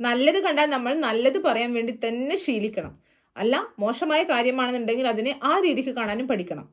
നല്ലത് കണ്ടാൽ നമ്മൾ നല്ലത് പറയാൻ വേണ്ടി തന്നെ ശീലിക്കണം. അല്ല മോശമായ കാര്യമാണെന്നുണ്ടെങ്കിൽ അതിനെ ആ രീതിക്ക് കാണാനും പഠിക്കണം.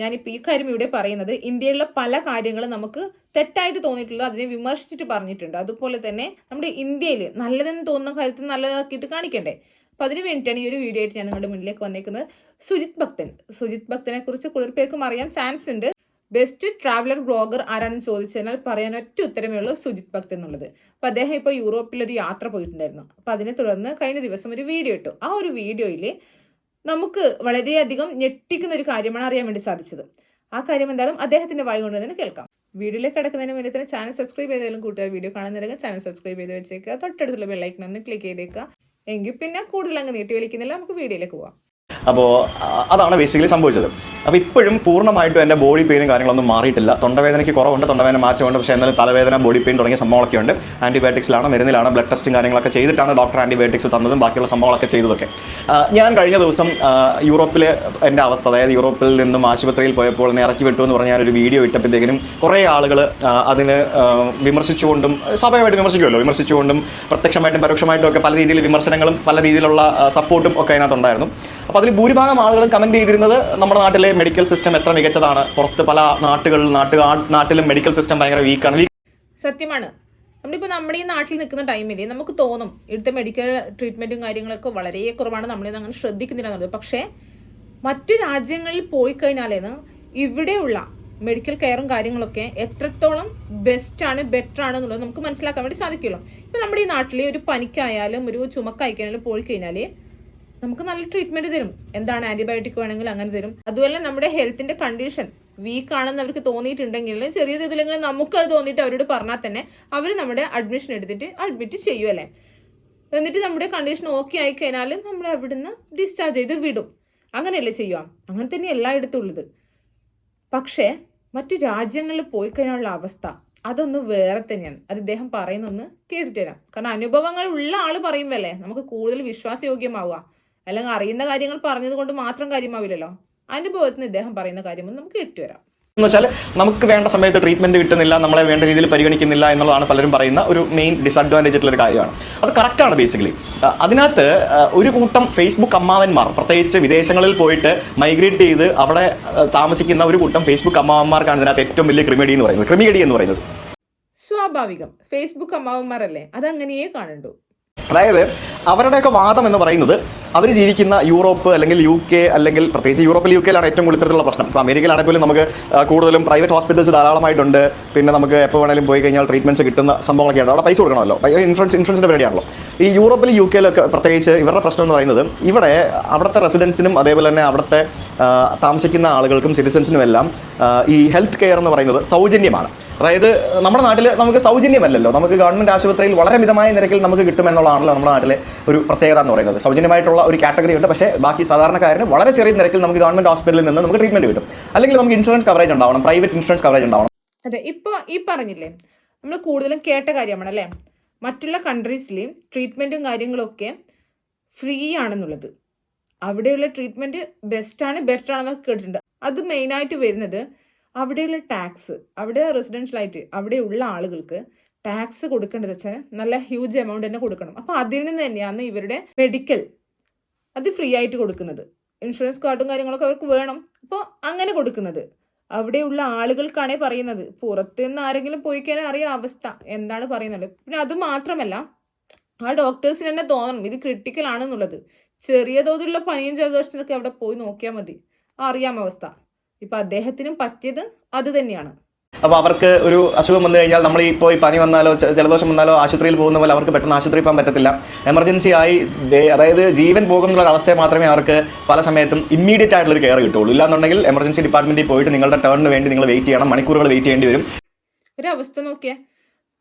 ഞാനിപ്പോൾ ഈ കാര്യം ഇവിടെ പറയുന്നത് ഇന്ത്യയിലുള്ള പല കാര്യങ്ങളും നമുക്ക് തെറ്റായിട്ട് തോന്നിയിട്ടുള്ളത് അതിനെ വിമർശിച്ചിട്ട് പറഞ്ഞിട്ടുണ്ട്. അതുപോലെ തന്നെ നമ്മുടെ ഇന്ത്യയിൽ നല്ലതെന്ന് തോന്നുന്ന കാര്യത്തിൽ നല്ലതാക്കിയിട്ട് കാണിക്കണ്ടേ? അപ്പോൾ അതിന് വേണ്ടിയിട്ടാണ് ഈ ഒരു വീഡിയോ ആയിട്ട് ഞാൻ നിങ്ങളുടെ മുന്നിലേക്ക് വന്നേക്കുന്നത്. സുജിത് ഭക്തൻ. സുജിത് ഭക്തനെ കുറിച്ച് കൂടുതൽ പേർക്കും അറിയാൻ ചാൻസ് ഉണ്ട്. ബെസ്റ്റ് ട്രാവലർ ബ്ലോഗർ ആരാണെന്ന് ചോദിച്ചതിനാൽ പറയാൻ ഒറ്റ ഉത്തരമേ ഉള്ളൂ സുജിത് ഭക്ത് എന്നുള്ളത്. അപ്പോൾ അദ്ദേഹം ഇപ്പോൾ യൂറോപ്പിൽ ഒരു യാത്ര പോയിട്ടുണ്ടായിരുന്നു. അപ്പോൾ അതിനെ തുടർന്ന് കഴിഞ്ഞ ദിവസം ഒരു വീഡിയോ ഇട്ടു. ആ ഒരു വീഡിയോയിൽ നമുക്ക് വളരെയധികം ഞെട്ടിക്കുന്ന ഒരു കാര്യമാണ് അറിയാൻ വേണ്ടി സാധിച്ചത്. ആ കാര്യം എന്തായാലും അദ്ദേഹത്തിന്റെ വായി കൊണ്ട് തന്നെ കേൾക്കാം. വീഡിയോയിലേക്ക് കിടക്കുന്നതിന് വേണ്ടി തന്നെ ചാനൽ സബ്സ്ക്രൈബ് ചെയ്താലും കൂട്ടുകാർ വീഡിയോ കാണുന്നില്ലെങ്കിൽ ചാനൽ സബ്സ്ക്രൈബ് ചെയ്ത് വെച്ചേക്കുക. തൊട്ടടുത്തുള്ള ബെല്ലൈക്കൺ ഒന്ന് ക്ലിക്ക് ചെയ്തേക്കുക. എങ്കിൽ പിന്നെ കൂടുതൽ അങ്ങ് നീട്ടി വലിക്കുന്നില്ല. നമുക്ക് വീഡിയോയിലേക്ക് പോവാം. അപ്പോൾ അതാണ് ബേസിക്കലി സംഭവിച്ചത്. അപ്പോൾ ഇപ്പോഴും പൂർണമായിട്ടും എന്റെ ബോഡി പെയിനും കാര്യങ്ങളൊന്നും മാറിയിട്ടില്ല. തൊണ്ടവേദനയ്ക്ക് കുറവുണ്ട് തൊണ്ടവേദന മാറ്റമുണ്ട് പക്ഷേ എന്നാലും തലവേദന ബോഡി പെയിൻ തുടങ്ങിയ സംഭവങ്ങളൊക്കെ ഉണ്ട് ആന്റിബയോട്ടിക്സിലാണ് മരുന്നിലാണ് ബ്ലഡ് ടെസ്റ്റും കാര്യങ്ങളൊക്കെ ചെയ്തിട്ടാണ് ഡോക്ടർ ആന്റിബയോട്ടിക്സ് തന്നതും ബാക്കിയുള്ള സംഭവങ്ങളൊക്കെ ചെയ്തതൊക്കെ. ഞാൻ കഴിഞ്ഞ ദിവസം യൂറോപ്പിലെ എന്റെ അവസ്ഥ അതായത് യൂറോപ്പിൽ നിന്നും ആശുപത്രിയിൽ പോയപ്പോൾ എന്നെ ഇറക്കി വിട്ടു എന്ന് പറഞ്ഞ ഒരു വീഡിയോ ഇട്ടപ്പോഴത്തേക്കിനും കുറേ ആളുകൾ അതിന് വിമർശിച്ചുകൊണ്ടും സ്വാഭാവികമായിട്ട് വിമർശിക്കുമല്ലോ. വിമർശിച്ചുകൊണ്ടും പ്രത്യക്ഷമായിട്ടും പരോക്ഷമായിട്ടും ഒക്കെ പല രീതിയിൽ വിമർശനങ്ങളും പല രീതിയിലുള്ള സപ്പോർട്ടും ഒക്കെ അതിനകത്തുണ്ടായിരുന്നു. അപ്പോൾ അതിൽ ഭൂരിഭാഗം ആളുകളും കമന്റ് ചെയ്തിരുന്നത് നമ്മുടെ നാട്ടിലെ മെഡിക്കൽ സിസ്റ്റം എത്ര മികച്ചതാണ്. പുറത്ത് പല നാട്ടുകളിൽ നാട്ടു നാട്ടിലും മെഡിക്കൽ സിസ്റ്റം ഭയങ്കര വീക്കാണ് സത്യമാണ്. നമ്മളിപ്പോൾ നമ്മുടെ ഈ നാട്ടിൽ നിൽക്കുന്ന ടൈമിൽ നമുക്ക് തോന്നും ഇവിടുത്തെ മെഡിക്കൽ ട്രീറ്റ്മെന്റും കാര്യങ്ങളൊക്കെ വളരെ കുറവാണ്. നമ്മളിത് അങ്ങനെ ശ്രദ്ധിക്കുന്നില്ല എന്നുള്ളത്. പക്ഷേ മറ്റു രാജ്യങ്ങളിൽ പോയി കഴിഞ്ഞാലേന്ന് ഇവിടെയുള്ള മെഡിക്കൽ കെയറും കാര്യങ്ങളൊക്കെ എത്രത്തോളം ബെസ്റ്റ് ആണ് ബെറ്റർ ആണ് എന്നുള്ളത് നമുക്ക് മനസ്സിലാക്കാൻ വേണ്ടി സാധിക്കുമല്ലോ. ഇപ്പം നമ്മുടെ ഈ നാട്ടിൽ ഒരു പനിക്കായാലും ഒരു ചുമക്കായിക്കായാലും പോയി കഴിഞ്ഞാൽ നമുക്ക് നല്ല ട്രീറ്റ്മെന്റ് തരും. എന്താണ് ആന്റിബയോട്ടിക് വേണമെങ്കിൽ അങ്ങനെ തരും. അതുപോലെ നമ്മുടെ ഹെൽത്തിന്റെ കണ്ടീഷൻ വീക്ക് ആണെന്ന് അവർക്ക് തോന്നിയിട്ടുണ്ടെങ്കിൽ ചെറിയ രീതിയിലെങ്കിലും നമുക്ക് അത് തോന്നിയിട്ട് അവരോട് പറഞ്ഞാൽ തന്നെ അവർ നമ്മുടെ അഡ്മിഷൻ എടുത്തിട്ട് അഡ്മിറ്റ് ചെയ്യുമല്ലേ എന്നിട്ട് നമ്മുടെ കണ്ടീഷൻ ഓക്കെ ആയി കഴിഞ്ഞാൽ നമ്മൾ അവിടുന്ന് ഡിസ്ചാർജ് ചെയ്ത് വിടും. അങ്ങനെയല്ലേ ചെയ്യാം അങ്ങനെ തന്നെ എല്ലായിടത്തും ഉള്ളത്. പക്ഷേ മറ്റു രാജ്യങ്ങളിൽ പോയി കഴിഞ്ഞാലുള്ള അവസ്ഥ അതൊന്ന് വേറെ തന്നെയാണ്. അത് ഇദ്ദേഹം പറയുന്നൊന്ന് കേട്ടിട്ട് വരാം. കാരണം അനുഭവങ്ങൾ ഉള്ള ആൾ പറയുമ്പോഴല്ലേ നമുക്ക് കൂടുതൽ വിശ്വാസയോഗ്യമാവുക. അല്ലെങ്കിൽ അറിയുന്ന കാര്യങ്ങൾ പറഞ്ഞത് കൊണ്ട് മാത്രം കാര്യമാവില്ലല്ലോ. അനുഭവത്തിന് ഇദ്ദേഹം പറയുന്ന കാര്യമൊന്നും നമുക്ക് ഇട്ടുവരാം എന്ന് വെച്ചാൽ നമുക്ക് വേണ്ട സമയത്ത് ട്രീറ്റ്മെന്റ് കിട്ടുന്നില്ല നമ്മളെ വേണ്ട രീതിയിൽ പരിഗണിക്കുന്നില്ല എന്നുള്ളതാണ് പലരും പറയുന്ന ഒരു മെയിൻ ഡിസഡ്വാന്റേജ് ആയിട്ടുള്ള ഒരു കാര്യമാണ്. അത് കറക്റ്റാണ് ബേസിക്കലി അതിനകത്ത് ഒരു കൂട്ടം ഫേസ്ബുക്ക് അമ്മാവന്മാർ പ്രത്യേകിച്ച് വിദേശങ്ങളിൽ പോയിട്ട് മൈഗ്രേറ്റ് ചെയ്ത് അവിടെ താമസിക്കുന്ന ഒരു കൂട്ടം ഫേസ്ബുക്ക് അമ്മാവന്മാർക്കാണ് ഇതിനകത്ത് ഏറ്റവും വലിയ ക്രിമിഡി എന്ന് പറയുന്നത് ക്രിമികടി എന്ന് പറയുന്നത്. സ്വാഭാവികം. ഫേസ്ബുക്ക് അമ്മാവന്മാരല്ലേ? അതങ്ങനെയേ കാണണ്ടു. അതായത് അവരുടെയൊക്കെ വാദം എന്ന് പറയുന്നത് അവർ ജീവിക്കുന്ന യൂറോപ്പ് അല്ലെങ്കിൽ യു കെ അല്ലെങ്കിൽ പ്രത്യേകിച്ച് യൂറോപ്പിൽ യു കെയിലാണ് ഏറ്റവും കൂടുതൽ ഇത്തരത്തിലുള്ള പ്രശ്നം. ഇപ്പോൾ അമേരിക്കയിലാണെങ്കിൽ പോലും നമുക്ക് കൂടുതലും പ്രൈവറ്റ് ഹോസ്പിറ്റൽസ് ധാരാളമായിട്ടുണ്ട്. പിന്നെ നമുക്ക് എപ്പോൾ വേണമെങ്കിലും പോയി കഴിഞ്ഞാൽ ട്രീറ്റ്മെന്റ്സ് കിട്ടുന്ന സംഭവങ്ങളൊക്കെ ഉണ്ട് അവിടെ പൈസ കൊടുക്കണമല്ലോ. ഇൻഷുറൻസ് ഇൻഷുറൻസിന്റെ പരിപാടിയാണല്ലോ. ഈ യൂറോപ്പിൽ യു കെയിലൊക്കെ പ്രത്യേകിച്ച് ഇവരുടെ പ്രശ്നം എന്ന് പറയുന്നത് ഇവിടെ അവിടുത്തെ റെസിഡൻസിനും അതേപോലെ തന്നെ അവിടുത്തെ താമസിക്കുന്ന ആളുകൾക്കും സിറ്റിസൻസിനും എല്ലാം ഈ ഹെൽത്ത് കെയർ എന്ന് പറയുന്നത് സൗജന്യമാണ്. അതായത് നമ്മുടെ നാട്ടിൽ നമുക്ക് സൗജന്യമല്ലല്ലോ. നമുക്ക് ഗവൺമെന്റ് ആശുപത്രിയിൽ വളരെ മിതമായ നിരക്കിൽ നമുക്ക് കിട്ടുമെന്നുള്ളതാണല്ലോ നമ്മുടെ നാട്ടിലെ ഒരു പ്രത്യേകത എന്ന് പറയുന്നത്. സൗജന്യമായിട്ടുള്ള ഒരു കാറ്റഗറി ഉണ്ട്. പക്ഷേ ബാക്കി സാധാരണക്കാരന് വളരെ ചെറിയ നിരക്കിൽ നമുക്ക് ഗവൺമെന്റ് ഹോസ്പിറ്റലിൽ നിന്ന് നമുക്ക് ട്രീറ്റ്മെന്റ് കിട്ടും. അല്ലെങ്കിൽ നമുക്ക് ഇൻഷുറൻസ് കവറേജ് ഉണ്ടാവണം പ്രൈവറ്റ് ഇൻഷുറൻസ് കവറേജ് ഉണ്ടാവണം. അതെ ഇപ്പോൾ ഈ പറഞ്ഞില്ലേ നമ്മൾ കൂടുതലും കേട്ട കാര്യമാണ് അല്ലേ? മറ്റുള്ള കൺട്രീസിൽ ട്രീറ്റ്മെന്റും കാര്യങ്ങളൊക്കെ ഫ്രീ ആണെന്നുള്ളത്. അവിടെയുള്ള ട്രീറ്റ്മെന്റ് ബെസ്റ്റാണ് ബെറ്റർ ആണെന്നൊക്കെ കേട്ടിട്ടുണ്ട്. അത് മെയിനായിട്ട് വരുന്നത് അവിടെയുള്ള ടാക്സ് അവിടെ റെസിഡൻഷ്യലായിട്ട് അവിടെയുള്ള ആളുകൾക്ക് ടാക്സ് കൊടുക്കേണ്ടത് വെച്ചാൽ നല്ല ഹ്യൂജ് എമൗണ്ട് തന്നെ കൊടുക്കണം. അപ്പോൾ അതിൽ നിന്ന് തന്നെയാണ് ഇവരുടെ മെഡിക്കൽ അത് ഫ്രീ ആയിട്ട് കൊടുക്കുന്നത്. ഇൻഷുറൻസ് കാർഡും കാര്യങ്ങളൊക്കെ അവർക്ക് വേണം. അപ്പോൾ അങ്ങനെ കൊടുക്കുന്നത്. അവിടെയുള്ള ആളുകൾക്കാണേ പറയുന്നത്. പുറത്ത് നിന്ന് ആരെങ്കിലും പോയി കഴിഞ്ഞാൽ അറിയാം അവസ്ഥ. എന്താണ് പറയുന്നത്? പിന്നെ അത് മാത്രമല്ല ആ ഡോക്ടേഴ്സിന് തന്നെ തോന്നണം. ഇത് ക്രിട്ടിക്കൽ ആണെന്നുള്ളത്. ചെറിയ തോതിലുള്ള പനിയും ജലദോഷത്തിനൊക്കെ അവിടെ പോയി നോക്കിയാൽ മതി. അറിയാം അവസ്ഥ. ഇപ്പം അദ്ദേഹത്തിനും പറ്റിയത് അത് തന്നെയാണ്. അപ്പോൾ അവർക്ക് ഒരു അസുഖം വന്നു കഴിഞ്ഞാൽ നമ്മൾ ഇപ്പോൾ ഈ പനി വന്നാലോ ജലദോഷം വന്നാലോ ആശുപത്രിയിൽ പോകുന്ന പോലെ അവർക്ക് പെട്ടെന്ന് ആശുപത്രിയിൽ പോകാൻ പറ്റത്തില്ല. എമർജൻസി ആയി അതായത് ജീവൻ പോകുന്നുള്ള ഒരു അവസ്ഥയെ മാത്രമേ അവർക്ക് പല സമയത്തും ഇമ്മീഡിയറ്റ് ആയിട്ടുള്ള ഒരു കെയർ കിട്ടുള്ളൂ ഇല്ലാന്നുണ്ടെങ്കിൽ എമർജൻസി ഡിപ്പാർട്ട്മെന്റിൽ പോയിട്ട് നിങ്ങളുടെ ടേണിന് വേണ്ടി നിങ്ങൾ വെയിറ്റ് ചെയ്യണം മണിക്കൂറുകൾ വെയിറ്റ് ചെയ്യേണ്ടി വരും. ഒരു അവസ്ഥ നോക്കിയാൽ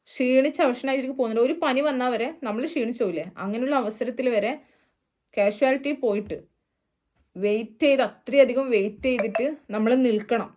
ക്ഷീണിച്ച് അവശനായിട്ട് പോകുന്നുണ്ട്. ഒരു പനി വന്നാൽ വരെ നമ്മൾ ക്ഷീണിച്ചു പോയില്ലേ അങ്ങനെയുള്ള അവസരത്തിൽ വരെ കാഷ്വാലിറ്റി പോയിട്ട് വെയിറ്റ് ചെയ്ത് അത്രയധികം വെയിറ്റ് ചെയ്തിട്ട് നമ്മൾ നിൽക്കണം.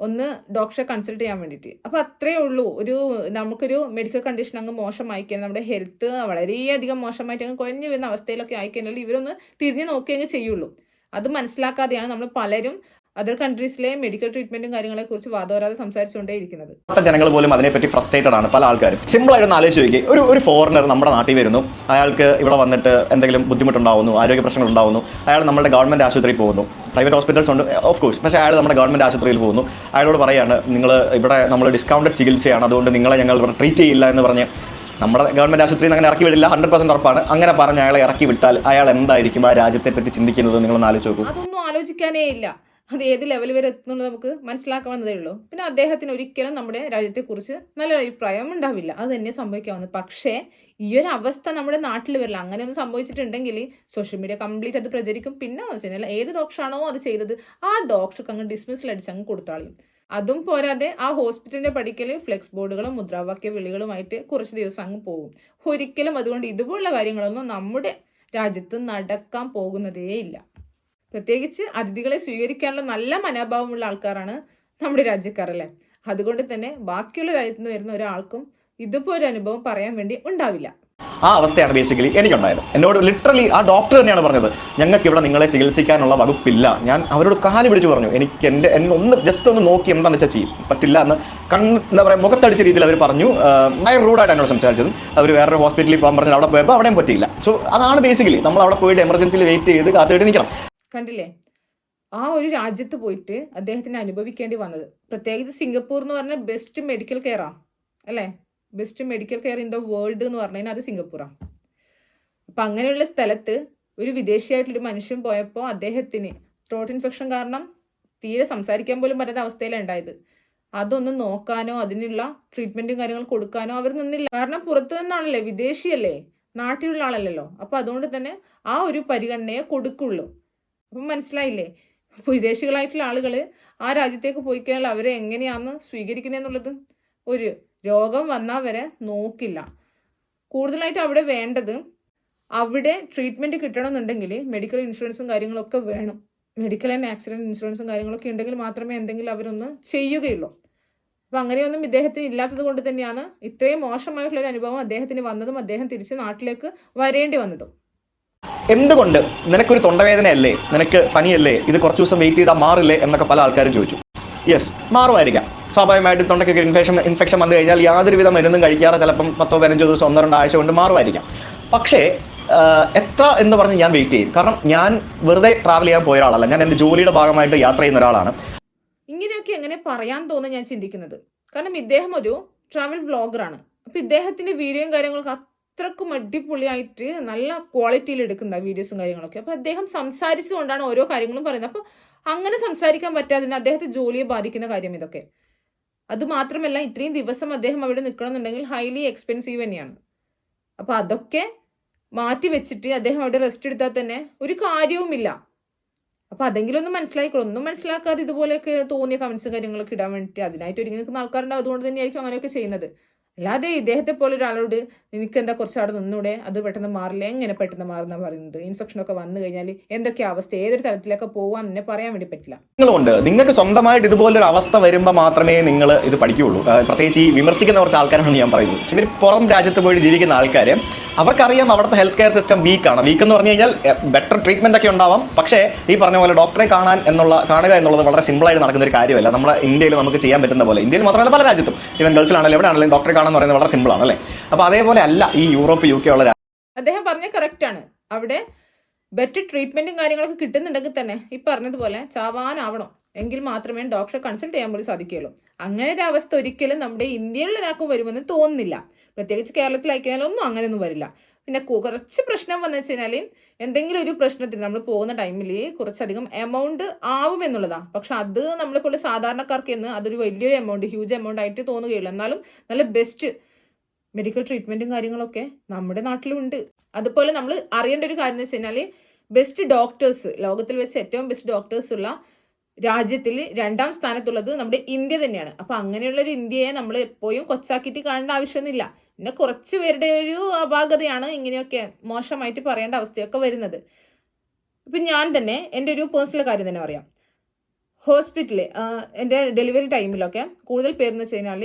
ഒന്ന് ഡോക്ടറെ കൺസൾട്ട് ചെയ്യാൻ വേണ്ടിയിട്ട്. അപ്പോൾ അത്രയേ ഉള്ളൂ. ഒരു നമുക്കൊരു മെഡിക്കൽ കണ്ടീഷൻ അങ്ങ് മോശമായി കഴിഞ്ഞാൽ നമ്മുടെ ഹെൽത്ത് വളരെയധികം മോശമായിട്ട് അങ്ങ് കുഴഞ്ഞു വരുന്ന അവസ്ഥയിലൊക്കെ ആയിക്കഴിഞ്ഞാൽ ഇവരൊന്ന് തിരിഞ്ഞ് നോക്കിയങ്ങ് ചെയ്യുള്ളൂ. അത് മനസ്സിലാക്കാതെയാണ് നമ്മൾ പലരും അതർ കൺട്രീസിലെ മെഡിക്കൽ ട്രീറ്റ്മെന്റും കാര്യങ്ങളെക്കുറിച്ച് വാദോരാതെ സംസാരിച്ചുകൊണ്ടേ ഇരിക്കുന്നത്. ജനങ്ങൾ പോലും അതിനെപ്പറ്റി ഫ്രസ്ട്രേറ്റഡ് ആണ് പല ആൾക്കാരും. സിമ്പിൾ ആയിട്ട് ഒന്ന് ആലോചിച്ച് നോക്കി ഒരു ഒരു ഫോറിനർ നമ്മുടെ നാട്ടിൽ വരുന്നു. അയാൾക്ക് ഇവിടെ വന്നിട്ട് എന്തെങ്കിലും ബുദ്ധിമുട്ടുണ്ടാവുന്നു ആരോഗ്യ പ്രശ്നങ്ങൾ ഉണ്ടാവുന്നു. അയാൾ നമ്മുടെ ഗവൺമെന്റ് ആശുപത്രിയിൽ പോകുന്നു. പ്രൈവറ്റ് ഹോസ്പിറ്റൽസ് ഉണ്ട്. ഓഫ് കോഴ്സ് പക്ഷേ അയാൾ നമ്മുടെ ഗവൺമെന്റ് ആശുപത്രിയിൽ പോകുന്നു. അയാളോട് പറയാണ് നിങ്ങൾ ഇവിടെ നമ്മൾ ഡിസ്കൗണ്ടഡ് ചികിത്സയാണ്. അതുകൊണ്ട് നിങ്ങളെ ഞങ്ങൾ ഇവിടെ ട്രീറ്റ് ചെയ്യില്ല എന്ന് പറഞ്ഞ് നമ്മുടെ ഗവൺമെന്റ് ആശുപത്രിയിൽ നിന്ന് അങ്ങനെ ഇറക്കി വിടില്ല. ഹൺഡ്രഡ് പെർസെന്റ് ഉറപ്പാണ്. അങ്ങനെ പറഞ്ഞ് അയാളെ ഇറക്കി വിട്ടാൽ അയാൾ എന്തായിരിക്കും ആ രാജ്യത്തെ പറ്റി ചിന്തിക്കുന്നത് നിങ്ങളൊന്ന് ആലോചിച്ച് നോക്കൂ. അതൊന്നും ആലോചിക്കാനേ ഇല്ല. അത് ഏത് ലെവൽ വരെ എത്തുന്നുള്ളത് നമുക്ക് മനസ്സിലാക്കാവുന്നതേ ഉള്ളൂ. പിന്നെ അദ്ദേഹത്തിന് ഒരിക്കലും നമ്മുടെ രാജ്യത്തെക്കുറിച്ച് നല്ല അഭിപ്രായം ഉണ്ടാവില്ല. അത് തന്നെ സംഭവിക്കാവുന്നത്. പക്ഷേ ഈ ഒരു അവസ്ഥ നമ്മുടെ നാട്ടിൽ വരില്ല. അങ്ങനെയൊന്നും സംഭവിച്ചിട്ടുണ്ടെങ്കിൽ സോഷ്യൽ മീഡിയ കംപ്ലീറ്റ് അത് പ്രചരിക്കും. പിന്നെ വെച്ചാൽ ഏത് ഡോക്ടറാണോ അത് ചെയ്തത് ആ ഡോക്ടർക്ക് അങ്ങ് ഡിസ്മിസിൽ അടിച്ച് അങ്ങ് കൊടുത്താളിയും അതും പോരാതെ ആ ഹോസ്പിറ്റലിന്റെ പടിക്കൽ ഫ്ലെക്സ് ബോർഡുകളും മുദ്രാവാക്യ വിളികളുമായിട്ട് കുറച്ച് ദിവസം അങ്ങ് പോകും. ഒരിക്കലും അതുകൊണ്ട് ഇതുപോലുള്ള കാര്യങ്ങളൊന്നും നമ്മുടെ രാജ്യത്ത് നടക്കാൻ പോകുന്നതേ ഇല്ല പ്രത്യേകിച്ച് അതിഥികളെ സ്വീകരിക്കാനുള്ള നല്ല മനോഭാവമുള്ള ആൾക്കാരാണ് നമ്മുടെ രാജ്യക്കാർ അല്ലേ? അതുകൊണ്ട് തന്നെ ബാക്കിയുള്ള രാജ്യത്ത് നിന്ന് വരുന്ന ഒരാൾക്കും ഇതുപോലൊരു അനുഭവം പറയാൻ വേണ്ടി ഉണ്ടാവില്ല. ആ അവസ്ഥയാണ് ബേസിക്കലി എനിക്കുണ്ടായത്. എന്നോട് ലിറ്ററലി ആ ഡോക്ടർ തന്നെയാണ് പറഞ്ഞത്. ഞങ്ങൾക്ക് ഇവിടെ നിങ്ങളെ ചികിത്സിക്കാനുള്ള വകുപ്പില്ല. ഞാൻ അവരോട് കാൽ പിടിച്ച് പറഞ്ഞു. എനിക്ക് എന്റെ എന്നെ ഒന്ന് ജസ്റ്റ് ഒന്ന് നോക്കി എന്താണെന്ന് വെച്ചാൽ ചെയ്യും. പറ്റില്ല എന്ന് കണ്ണ് എന്താ പറയുക മുഖത്തടിച്ച രീതിയിൽ അവർ പറഞ്ഞു. ഭയങ്കര റൂഡായിട്ട് എന്നോട് സംസാരിച്ചതും. അവർ വേറൊരു ഹോസ്പിറ്റലിൽ പോകാൻ പറഞ്ഞാൽ അവിടെ പോയപ്പോൾ അവിടെയും പറ്റിയില്ല. സോ അതാണ് ബേസിക്കലി നമ്മൾ അവിടെ പോയിട്ട് എമർജൻസിയിൽ വെയിറ്റ് ചെയ്ത് കാത്തിട്ട് നിൽക്കണം കണ്ടില്ലേ? ആ ഒരു രാജ്യത്ത് പോയിട്ട് അദ്ദേഹത്തിന് അനുഭവിക്കേണ്ടി വന്നത്. പ്രത്യേകിച്ച് സിംഗപ്പൂർ എന്ന് പറഞ്ഞാൽ ബെസ്റ്റ് മെഡിക്കൽ കെയറാണ് അല്ലേ? Best medical care in the world എന്ന് പറഞ്ഞാൽ അത് സിംഗപ്പൂറാണ് അപ്പം അങ്ങനെയുള്ള സ്ഥലത്ത് ഒരു വിദേശിയായിട്ടൊരു മനുഷ്യൻ പോയപ്പോൾ അദ്ദേഹത്തിന് ത്രോട്ട് ഇൻഫെക്ഷൻ കാരണം തീരെ സംസാരിക്കാൻ പോലും പറ്റാത്ത അവസ്ഥയിലാണ് ഉണ്ടായത്. അതൊന്നും നോക്കാനോ അതിനുള്ള ട്രീറ്റ്മെന്റും കാര്യങ്ങൾ കൊടുക്കാനോ അവർ നിന്നില്ല. കാരണം പുറത്തു നിന്നാണല്ലേ? വിദേശിയല്ലേ? നാട്ടിലുള്ള ആളല്ലല്ലോ. അപ്പോൾ അതുകൊണ്ട് തന്നെ ആ ഒരു പരിഗണനയെ കൊടുക്കുള്ളൂ. അപ്പം മനസ്സിലായില്ലേ? അപ്പോൾ വിദേശികളായിട്ടുള്ള ആളുകൾ ആ രാജ്യത്തേക്ക് പോയി കഴിഞ്ഞാൽ അവരെ എങ്ങനെയാന്ന് സ്വീകരിക്കുന്നതെന്നുള്ളത് ഒരു രോഗം വന്നാൽ വരെ നോക്കില്ല. കൂടുതലായിട്ട് അവിടെ വേണ്ടത് അവിടെ ട്രീറ്റ്മെന്റ് കിട്ടണമെന്നുണ്ടെങ്കിൽ മെഡിക്കൽ ഇൻഷുറൻസും കാര്യങ്ങളൊക്കെ വേണം. മെഡിക്കൽ ആൻഡ് ആക്സിഡന്റ് ഇൻഷുറൻസും കാര്യങ്ങളൊക്കെ ഉണ്ടെങ്കിൽ മാത്രമേ എന്തെങ്കിലും അവരൊന്ന് ചെയ്യുകയുള്ളൂ. അപ്പം അങ്ങനെയൊന്നും ഇദ്ദേഹത്തിന് ഇല്ലാത്തത് കൊണ്ട് തന്നെയാണ് ഇത്രയും മോശമായിട്ടുള്ളൊരു അനുഭവം അദ്ദേഹത്തിന് വന്നതും അദ്ദേഹം തിരിച്ച് നാട്ടിലേക്ക് വരേണ്ടി വന്നതും. എന്തുകൊണ്ട് നിനക്കൊരു തൊണ്ടവേദനയല്ലേ? നിനക്ക് പനിയല്ലേ? ഇത് കുറച്ച് ദിവസം വെയിറ്റ് ചെയ്താൽ മാറില്ലേ? എന്നൊക്കെ പല ആൾക്കാരും ചോദിച്ചു. യെസ് മാറുമായിരിക്കാം. സ്വാഭാവികമായിട്ട് തൊണ്ടയ്ക്കൊക്കെ ഇൻഫെക്ഷൻ ഇൻഫെക്ഷൻ വന്നു കഴിഞ്ഞാൽ യാതൊരുവിധ മരുന്നും കഴിക്കാതെ ചിലപ്പം പത്തോ പതിനഞ്ചോ ദിവസം ഒന്നോ രണ്ടോ ആഴ്ച കൊണ്ട് മാറുമായിരിക്കാം. പക്ഷേ എത്ര എന്ന് പറഞ്ഞ് ഞാൻ വെയിറ്റ് ചെയ്യും. കാരണം ഞാൻ വെറുതെ ട്രാവൽ ചെയ്യാൻ പോയ ഒരാളല്ല. ഞാൻ എന്റെ ജോലിയുടെ ഭാഗമായിട്ട് യാത്ര ചെയ്യുന്ന ഒരാളാണ്. ഇങ്ങനെയൊക്കെ എങ്ങനെ പറയാൻ തോന്നുന്നു ഞാൻ ചിന്തിക്കുന്നത്? കാരണം ഇദ്ദേഹം ഒരു ട്രാവൽ വ്ളോഗറാണ് അപ്പോൾ ഇദ്ദേഹത്തിന്റെ വീഡിയോയും കാര്യങ്ങളൊക്കെ അത്രക്കും അടിപൊളിയായിട്ട് നല്ല ക്വാളിറ്റിയിൽ എടുക്കുന്ന വീഡിയോസും കാര്യങ്ങളൊക്കെ. അപ്പോൾ അദ്ദേഹം സംസാരിച്ചുകൊണ്ടാണ് ഓരോ കാര്യങ്ങളും പറയുന്നത്. അപ്പോൾ അങ്ങനെ സംസാരിക്കാൻ പറ്റാതിന് അദ്ദേഹത്തെ ജോലിയെ ബാധിക്കുന്ന കാര്യം ഇതൊക്കെ. അതുമാത്രമല്ല ഇത്രയും ദിവസം അദ്ദേഹം അവിടെ നിൽക്കണമെന്നുണ്ടെങ്കിൽ ഹൈലി എക്സ്പെൻസീവ് തന്നെയാണ്. അപ്പോൾ അതൊക്കെ മാറ്റി വെച്ചിട്ട് അദ്ദേഹം അവിടെ റെസ്റ്റ് എടുത്താൽ തന്നെ ഒരു കാര്യവുമില്ല. അപ്പോൾ അതെങ്കിലും ഒന്ന് മനസ്സിലാക്കിക്കോളൂ ഒന്നും മനസ്സിലാക്കാതെ ഇതുപോലെയൊക്കെ തോന്നിയ കമൻസും കാര്യങ്ങളൊക്കെ ഇടാൻ വേണ്ടിയിട്ട് അതിനായിട്ട് ഒരുങ്ങി നിൽക്കുന്ന ആൾക്കാരുണ്ടാവും അതുകൊണ്ട് തന്നെയായിരിക്കും അങ്ങനെയൊക്കെ ചെയ്യുന്നത്. അല്ലാതെ ഇദ്ദേഹത്തെ പോലെ ഒരാളോട് നിനക്ക് എന്താ കുറച്ച് അവിടെ നിന്നൂടെ? അത് പെട്ടെന്ന് മാറില്ല? എങ്ങനെ പെട്ടെന്ന് മാറുന്ന പറയുന്നത്? ഇൻഫെക്ഷനൊക്കെ വന്നു കഴിഞ്ഞാൽ എന്തൊക്കെ അവസ്ഥ? ഏതൊരു തരത്തിലൊക്കെ പോകാൻ തന്നെ പറയാൻ വേണ്ടി പറ്റില്ല. നിങ്ങളുണ്ട്. നിങ്ങൾക്ക് സ്വന്തമായിട്ട് ഇതുപോലൊരു അവസ്ഥ വരുമ്പോൾ മാത്രമേ നിങ്ങൾ ഇത് പഠിക്കുകയുള്ളൂ. പ്രത്യേകിച്ച് ഈ വിമർശിക്കുന്ന കുറച്ച് ആൾക്കാരാണ് ഞാൻ പറയുന്നത് ഇവർ പുറം രാജ്യത്ത് പോയി ജീവിക്കുന്ന ആൾക്കാർ അവർക്കറിയാം അവിടുത്തെ ഹെൽത്ത് കെയർ സിസ്റ്റം വീക്കാണ് വീക്ക് എന്ന് പറഞ്ഞു കഴിഞ്ഞാൽ ബെറ്റർ ട്രീറ്റ്മെന്റ് ഒക്കെ ഉണ്ടാവാം. പക്ഷേ ഈ പറഞ്ഞ പോലെ ഡോക്ടറെ കാണാൻ എന്നുള്ള കാണുക എന്നുള്ളത് വളരെ സിമ്പിളായിട്ട് നടക്കുന്ന ഒരു കാര്യമല്ല. നമ്മുടെ ഇന്ത്യയിൽ നമുക്ക് ചെയ്യാൻ പറ്റുന്ന പോലെ. ഇന്ത്യയിൽ മാത്രമല്ല പല രാജ്യത്തും. ഇവൻ ഗൾഫിലാണെങ്കിലും എവിടെ ആണെങ്കിലും ഡോക്ടറെ കാണാൻ പറയുന്നത് വളരെ സിമ്പിളാണ് അല്ലേ? അപ്പോൾ അതേപോലെ അല്ല ഈ യൂറോപ്പ് യു കെ ഉള്ള അദ്ദേഹം പറഞ്ഞ ആണ്. അവിടെ ബെറ്റർ ട്രീറ്റ്മെന്റും കാര്യങ്ങളൊക്കെ കിട്ടുന്നുണ്ടെങ്കിൽ തന്നെ ഈ പറഞ്ഞതുപോലെ ചാവാനാവണം. എങ്കിൽ മാത്രമേ ഡോക്ടറെ കൺസൾട്ട് ചെയ്യാൻ പോലും സാധിക്കുകയുള്ളൂ. അങ്ങനെ ഒരു അവസ്ഥ ഒരിക്കലും നമ്മുടെ ഇന്ത്യയിലുള്ള ഒരാൾക്കും വരുമെന്ന് തോന്നുന്നില്ല. പ്രത്യേകിച്ച് കേരളത്തിലായിക്കഴിഞ്ഞാൽ ഒന്നും അങ്ങനെയൊന്നും വരില്ല. പിന്നെ കുറച്ച് പ്രശ്നം വന്നു വെച്ച് എന്തെങ്കിലും ഒരു പ്രശ്നത്തിന് നമ്മൾ പോകുന്ന ടൈമിൽ കുറച്ചധികം എമൗണ്ട് ആവുമെന്നുള്ളതാണ് പക്ഷെ അത് നമ്മളെ പോലെ സാധാരണക്കാർക്ക് എന്ന് അതൊരു വലിയൊരു എമൗണ്ട് ഹ്യൂജ് എമൗണ്ട് ആയിട്ട് തോന്നുകയുള്ളൂ. എന്നാലും നല്ല ബെസ്റ്റ് മെഡിക്കൽ ട്രീറ്റ്മെന്റും കാര്യങ്ങളൊക്കെ നമ്മുടെ നാട്ടിലുണ്ട്. അതുപോലെ നമ്മൾ അറിയേണ്ട ഒരു കാര്യം എന്ന് വെച്ച് കഴിഞ്ഞാൽ ബെസ്റ്റ് ഡോക്ടേഴ്സ് ലോകത്തിൽ വെച്ച് ഏറ്റവും ബെസ്റ്റ് ഡോക്ടേഴ്സ് ഉള്ള രാജ്യത്തിൽ രണ്ടാം സ്ഥാനത്തുള്ളത് നമ്മുടെ ഇന്ത്യ തന്നെയാണ്. അപ്പോൾ അങ്ങനെയുള്ളൊരു ഇന്ത്യയെ നമ്മൾ എപ്പോഴും കൊച്ചാക്കിയിട്ട് കാണേണ്ട ആവശ്യമൊന്നുമില്ല. പിന്നെ കുറച്ച് പേരുടെ ഒരു അപാകതയാണ് ഇങ്ങനെയൊക്കെ മോശമായിട്ട് പറയേണ്ട അവസ്ഥയൊക്കെ വരുന്നത്. ഇപ്പം ഞാൻ തന്നെ എന്റെ ഒരു പേഴ്സണൽ കാര്യം തന്നെ പറയാം. ഹോസ്പിറ്റലിൽ എന്റെ ഡെലിവറി ടൈമിലൊക്കെ കൂടുതൽ പേരെന്ന് വെച്ച് കഴിഞ്ഞാൽ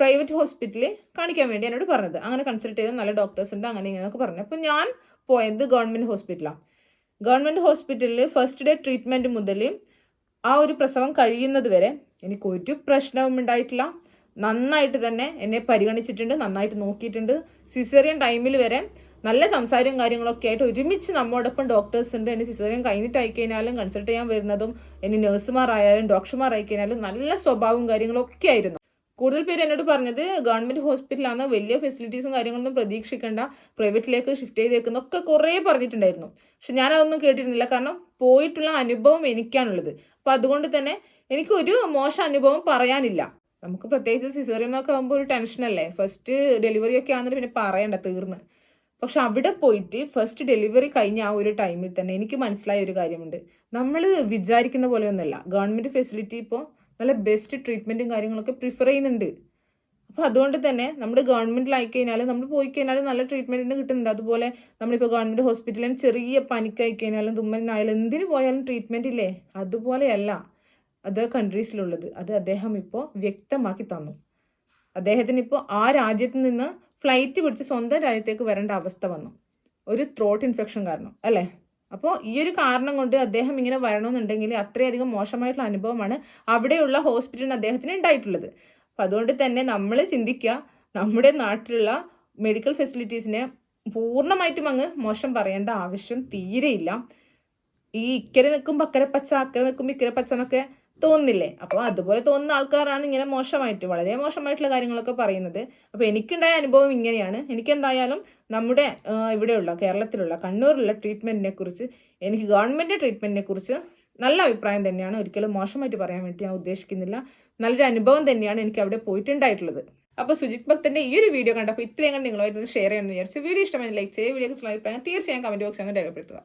പ്രൈവറ്റ് ഹോസ്പിറ്റലിൽ കാണിക്കാൻ വേണ്ടി എന്നോട് പറഞ്ഞത്. അങ്ങനെ കൺസൾട്ട് ചെയ്ത് നല്ല ഡോക്ടേഴ്സ് ഉണ്ട് അങ്ങനെ ഇങ്ങനെയൊക്കെ പറഞ്ഞു. അപ്പോൾ ഞാൻ പോയത് ഗവൺമെന്റ് ഹോസ്പിറ്റലാണ് ഗവൺമെന്റ് ഹോസ്പിറ്റലിൽ ഫസ്റ്റ് ഡേ ട്രീറ്റ്മെന്റ് മുതൽ ആ ഒരു പ്രസവം കഴിയുന്നത് വരെ എനിക്ക് ഒരു പ്രശ്നവും ഉണ്ടായിട്ടില്ല. നന്നായിട്ട് തന്നെ എന്നെ പരിഗണിച്ചിട്ടുണ്ട് നന്നായിട്ട് നോക്കിയിട്ടുണ്ട്. സിസേറിയൻ ടൈമിൽ വരെ നല്ല സംസാരവും കാര്യങ്ങളൊക്കെ ആയിട്ട് ഒരുമിച്ച് നമ്മോടൊപ്പം ഡോക്ടേഴ്സ് ഉണ്ട്. എന്നെ സിസേറിയൻ കഴിഞ്ഞിട്ട് ആയിക്കഴിഞ്ഞാലും കൺസൾട്ട് ചെയ്യാൻ വരുന്നതും എന്നെ നഴ്സുമാരായാലും ഡോക്ടർമാർ ആയിക്കഴിഞ്ഞാലും നല്ല സ്വഭാവവും കാര്യങ്ങളൊക്കെ ആയിരുന്നു. കൂടുതൽ പേര് എന്നോട് പറഞ്ഞത് ഗവൺമെന്റ് ഹോസ്പിറ്റലാണ് വലിയ ഫെസിലിറ്റീസും കാര്യങ്ങളൊന്നും പ്രതീക്ഷിക്കേണ്ട. പ്രൈവറ്റിലേക്ക് ഷിഫ്റ്റ് ചെയ്തേക്കുന്നൊക്കെ കുറേ പറഞ്ഞിട്ടുണ്ടായിരുന്നു. പക്ഷെ ഞാൻ അതൊന്നും കേട്ടിരുന്നില്ല. കാരണം പോയിട്ടുള്ള അനുഭവം എനിക്കാണുള്ളത്. അപ്പം അതുകൊണ്ട് തന്നെ എനിക്ക് ഒരു മോശം അനുഭവം പറയാനില്ല. നമുക്ക് പ്രത്യേകിച്ച് സിസേറിയൻ എന്നൊക്കെ ആകുമ്പോൾ ഒരു ടെൻഷനല്ലേ? ഫസ്റ്റ് ഡെലിവറി ഒക്കെ ആണെന്നിട്ട് പിന്നെ പറയണ്ട തീർന്ന്. പക്ഷെ അവിടെ പോയിട്ട് ഫസ്റ്റ് ഡെലിവറി കഴിഞ്ഞ ആ ഒരു ടൈമിൽ തന്നെ എനിക്ക് മനസ്സിലായ ഒരു കാര്യമുണ്ട്. നമ്മൾ വിചാരിക്കുന്ന പോലെയൊന്നുമല്ല. ഗവൺമെന്റ് ഫെസിലിറ്റി ഇപ്പോൾ നല്ല ബെസ്റ്റ് ട്രീറ്റ്മെന്റും കാര്യങ്ങളൊക്കെ പ്രിഫർ ചെയ്യുന്നുണ്ട്. അപ്പോൾ അതുകൊണ്ട് തന്നെ നമ്മുടെ ഗവൺമെന്റിലായി കഴിഞ്ഞാൽ നമ്മൾ പോയി കഴിഞ്ഞാൽ നല്ല ട്രീറ്റ്മെന്റിന് കിട്ടുന്നുണ്ട്. അതുപോലെ നമ്മളിപ്പോൾ ഗവൺമെന്റ് ഹോസ്പിറ്റലിൽ ചെറിയ പനിക്കായി കഴിഞ്ഞാലും തുമ്മലിനായാലും എന്തിനു പോയാലും ട്രീറ്റ്മെന്റ് ഇല്ലേ? അതുപോലെയല്ല. അത് കൺട്രീസിലുള്ളത് അത് അദ്ദേഹം ഇപ്പോൾ വ്യക്തമാക്കി തന്നു. അദ്ദേഹത്തിന് ഇപ്പോൾ ആ രാജ്യത്ത് നിന്ന് ഫ്ലൈറ്റ് പിടിച്ച് സ്വന്തം രാജ്യത്തേക്ക് വരേണ്ട അവസ്ഥ വന്നു. ഒരു ത്രോട്ട് ഇൻഫെക്ഷൻ കാരണം അല്ലേ? അപ്പോൾ ഈ ഒരു കാരണം കൊണ്ട് അദ്ദേഹം ഇങ്ങനെ വരണമെന്നുണ്ടെങ്കിൽ അത്രയധികം മോശമായിട്ടുള്ള അനുഭവമാണ് അവിടെയുള്ള ഹോസ്പിറ്റലിന് അദ്ദേഹത്തിന് ഉണ്ടായിട്ടുള്ളത്. അപ്പം അതുകൊണ്ട് തന്നെ നമ്മൾ ചിന്തിക്കുക നമ്മുടെ നാട്ടിലുള്ള മെഡിക്കൽ ഫെസിലിറ്റീസിനെ പൂർണമായിട്ടും അങ്ങ് മോശം പറയേണ്ട ആവശ്യം തീരെയില്ല ഈ ഇക്കരെ നിൽക്കുമ്പോൾ അക്കരെ പച്ച അക്കരെ നിൽക്കുമ്പോൾ ഇക്കരെ പച്ച എന്നൊക്കെ തോന്നില്ലേ അപ്പോൾ അതുപോലെ തോന്നുന്ന ആൾക്കാരാണ് ഇങ്ങനെ മോശമായിട്ട് വളരെ മോശമായിട്ടുള്ള കാര്യങ്ങളൊക്കെ പറയുന്നത്. അപ്പോൾ എനിക്കുണ്ടായ അനുഭവം ഇങ്ങനെയാണ്. എനിക്കെന്തായാലും നമ്മുടെ ഇവിടെയുള്ള കേരളത്തിലുള്ള കണ്ണൂരിലുള്ള ട്രീറ്റ്മെന്റിനെ കുറിച്ച് എനിക്ക് ഗവൺമെന്റ് ട്രീറ്റ്മെന്റിനെ കുറിച്ച് നല്ല അഭിപ്രായം തന്നെയാണ്. ഒരിക്കലും മോശമായിട്ട് പറയാൻ വേണ്ടി ഞാൻ ഉദ്ദേശിക്കുന്നില്ല. നല്ലൊരു അനുഭവം തന്നെയാണ് എനിക്ക് അവിടെ പോയിട്ടുണ്ടായിട്ടുള്ളത്. അപ്പോൾ സുജിത് ഭക്തന്റെ ഈ ഒരു വീഡിയോ കണ്ടപ്പോൾ ഇത്രയും നിങ്ങളുമായിട്ട് ഷെയർ ചെയ്യാൻ വിചാരിച്ചു വീഡിയോ ഇഷ്ടമായി ലൈക്ക് ചെയ്യുക വീഡിയോ അഭിപ്രായം തീർച്ചയായും കമന്റ് ബോക്സിൽ ഒന്ന് രേഖപ്പെടുത്തുക.